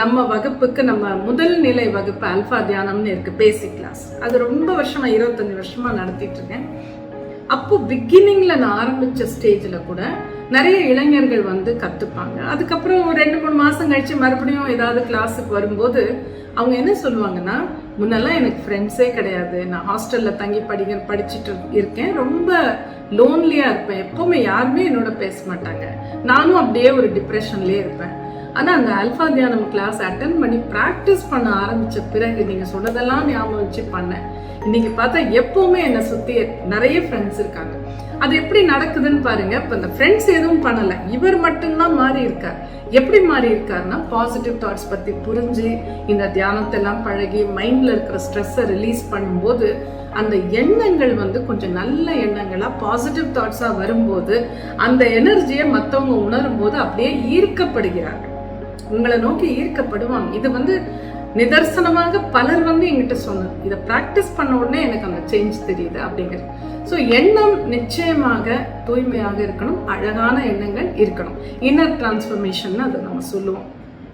நம்ம வகுப்புக்கு நம்ம முதல் நிலை வகுப்பு அல்ஃபா தியானம்னு இருக்கு பேசிக் கிளாஸ் அது ரொம்ப வருஷமா இருபத்தஞ்சு வருஷமா நடத்திட்டு இருக்கேன் அப்போ பிகினிங்ல நான் ஆரம்பிச்ச ஸ்டேஜ்ல கூட நிறைய இளைஞர்கள் வந்து கத்துப்பாங்க. அதுக்கப்புறம் ஒரு ரெண்டு மூணு மாசம் கழிச்சு மறுபடியும் ஏதாவது கிளாஸுக்கு வரும்போது அவங்க என்ன சொல்லுவாங்கன்னா முன்னெல்லாம் எனக்கு ஃப்ரெண்ட்ஸே கிடையாது. நான் ஹாஸ்டல்ல தங்கி படிக்க படிச்சுட்டு இருக்கேன். ரொம்ப லோன்லியா இருப்பேன். எப்பவுமே யாருமே என்னோட பேச மாட்டாங்க. நானும் அப்படியே ஒரு டிப்ரெஷன்லயே இருப்பேன். ஆனால் அந்த அல்ஃபா தியானம் கிளாஸ் அட்டன் பண்ணி ப்ராக்டிஸ் பண்ண ஆரம்பித்த பிறகு நீங்கள் சொன்னதெல்லாம் ஞாபகம் வச்சு பண்ணேன். இன்னைக்கு பார்த்தா எப்போவுமே என்னை சுற்றி நிறைய ஃப்ரெண்ட்ஸ் இருக்காங்க. அது எப்படி நடக்குதுன்னு பாருங்க. இப்போ இந்த ஃப்ரெண்ட்ஸ் எதுவும் பண்ணலை. இவர் மட்டும்தான் மாறி இருக்கார். எப்படி மாறி இருக்காருன்னா பாசிட்டிவ் தாட்ஸ் பற்றி புரிஞ்சு இந்த தியானத்தை எல்லாம் பழகி மைண்டில் இருக்கிற ஸ்ட்ரெஸ்ஸை ரிலீஸ் பண்ணும்போது அந்த எண்ணங்கள் வந்து கொஞ்சம் நல்ல எண்ணங்களாக பாசிட்டிவ் தாட்ஸாக வரும்போது அந்த எனர்ஜியை மற்றவங்க உணரும் போது அப்படியே ஈர்க்கப்படுகிறார்கள் உங்களை நோக்கி ஈர்க்கப்படுவாங்க. இது வந்து நிதர்சனமாக பலர் வந்து என்கிட்ட சொன்னது இதை ப்ராக்டிஸ் பண்ண உடனே எனக்கு அந்த சேஞ்ச் தெரியுது அப்படிங்கிறது. ஸோ எண்ணம் நிச்சயமாக தூய்மையாக இருக்கணும். அழகான எண்ணங்கள் இருக்கணும். இன்னர் டிரான்ஸ்ஃபர்மேஷன் அதை நம்ம சொல்லுவோம்.